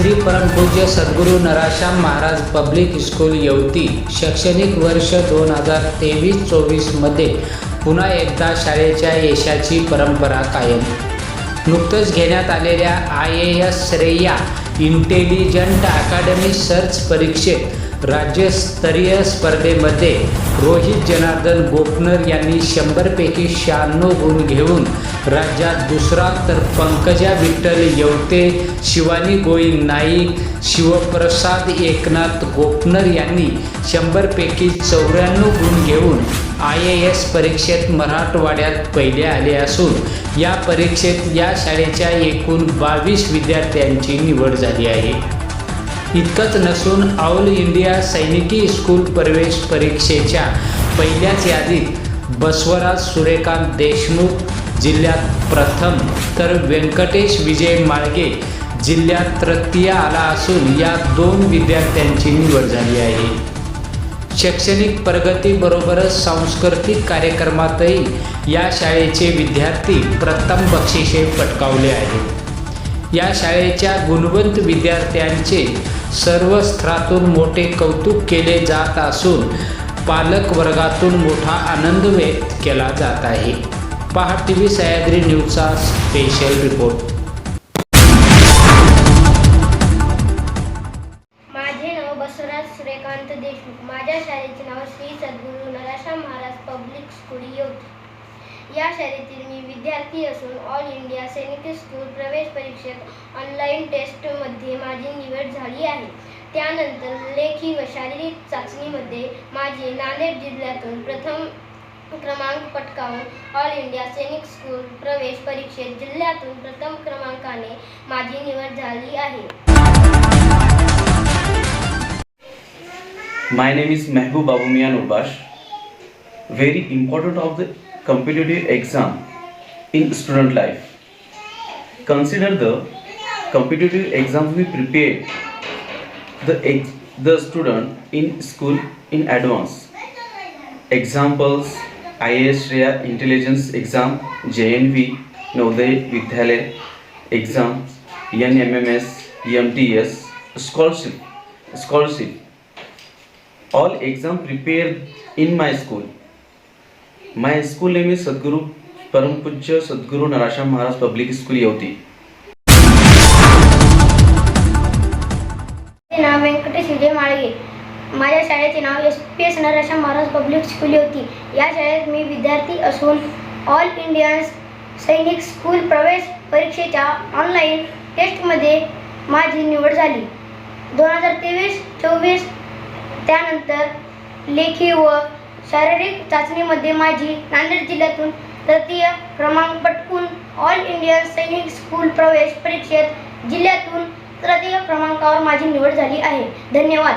श्री परमपूज्य Sadguru Narasham Maharaj public school Yevati शैक्षणिक वर्ष दोन हजार तेवीस चोवीसमध्ये पुन्हा एकदा शाळेच्या यशाची परंपरा कायम. नुकतंच घेण्यात आलेल्या I A S Shreya intelligent academy search परीक्षेत राज्यस्तरीय स्पर्धेमध्ये रोहित जनार्दन गोपनर यांनी शंभरपैकी शहाण्णव गुण घेऊन राज्यात दुसरा तर पंकजा विठ्ठल येवते शिवानी गोविंद नाईक शिवप्रसाद एकनाथ गोपनर यांनी शंभरपैकी चौऱ्याण्णव गुण घेऊन आय ए एस परीक्षेत मराठवाड्यात पहिले आले असून या परीक्षेत या शाळेच्या एकूण बावीस विद्यार्थ्यांची निवड झाली आहे. इतकंच नसून ऑल इंडिया सैनिकी स्कूल प्रवेश परीक्षेच्या पहिल्याच यादीत बसवराज सूर्यकांत देशमुख जिल्ह्यात प्रथम तर व्यंकटेश विजय माळगे जिल्ह्यात तृतीय आला असून या दोन विद्यार्थ्यांची निवड झाली आहे. शैक्षणिक प्रगतीबरोबरच सांस्कृतिक कार्यक्रमातही या शाळेचे विद्यार्थी प्रथम बक्षिसे पटकावले आहेत. या शाळेच्या गुणवंत विद्यार्थ्यांचे सर्व स्तरातून मोठे कौतुक केले जात असून पालक वर्गातून मोठा आनंद व्यक्त केला जात आहे. पहा टी व्ही सह्याद्री न्यूजचा स्पेशल रिपोर्ट माझे नाव बसवराज सूर्यकांत देशमुख. माझ्या शाळेचे नाव श्री सद्गुरू नराशा महाराज पब्लिक स्कूल योगी या शाळेतील मी विद्यार्थी असून ऑल इंडिया सैनिक स्कूल प्रवेश परीक्षेत ऑनलाईन टेस्टमध्ये माझी निवड झाली आहे. त्यानंतर लेखी व शारीरिक चाचणीमध्ये माझी नांदेड जिल्ह्यातून प्रथम क्रमांक पटकावून ऑल इंडिया सैनिक स्कूल प्रवेश परीक्षेत जिल्ह्यातून प्रथम क्रमांकाने माझी निवड झाली आहे. My name is Mehboob Babu Miyan Ubash very important of the competitive exam in student life. Consider the competitive exam we prepare the the student in school in advance. Examples: IAS Shreya Intelligence Exam, JNV, Navodaya Vidyalaya exams, NMMS, EMTS, scholarship, scholarship. all exam prepared in my school. My school name is Sadguru Parampujya Sadguru Narasham Maharaj Public School Yauti. नाव व्यंकटेश विजय माळगे। माझ्या शाळेचे नाव S P S Narasha Maharaj public school होती। या शाळेत मी विद्यार्थी असून all Indian Sainik school प्रवेश परीक्षेच्या ऑनलाईन टेस्टमध्ये माझी निवड झाली. दोन हजार तेवीस चोवीस त्यानंतर लेखी व शारीरिक चाचणीमध्ये माझी नांदेड जिल्ह्यातून तृतीय क्रमांक पटकून ऑल इंडियन सैनिक स्कूल प्रवेश परीक्षेत जिल्ह्यातून तृतीय क्रमांकावर माझी निवड झाली आहे. धन्यवाद.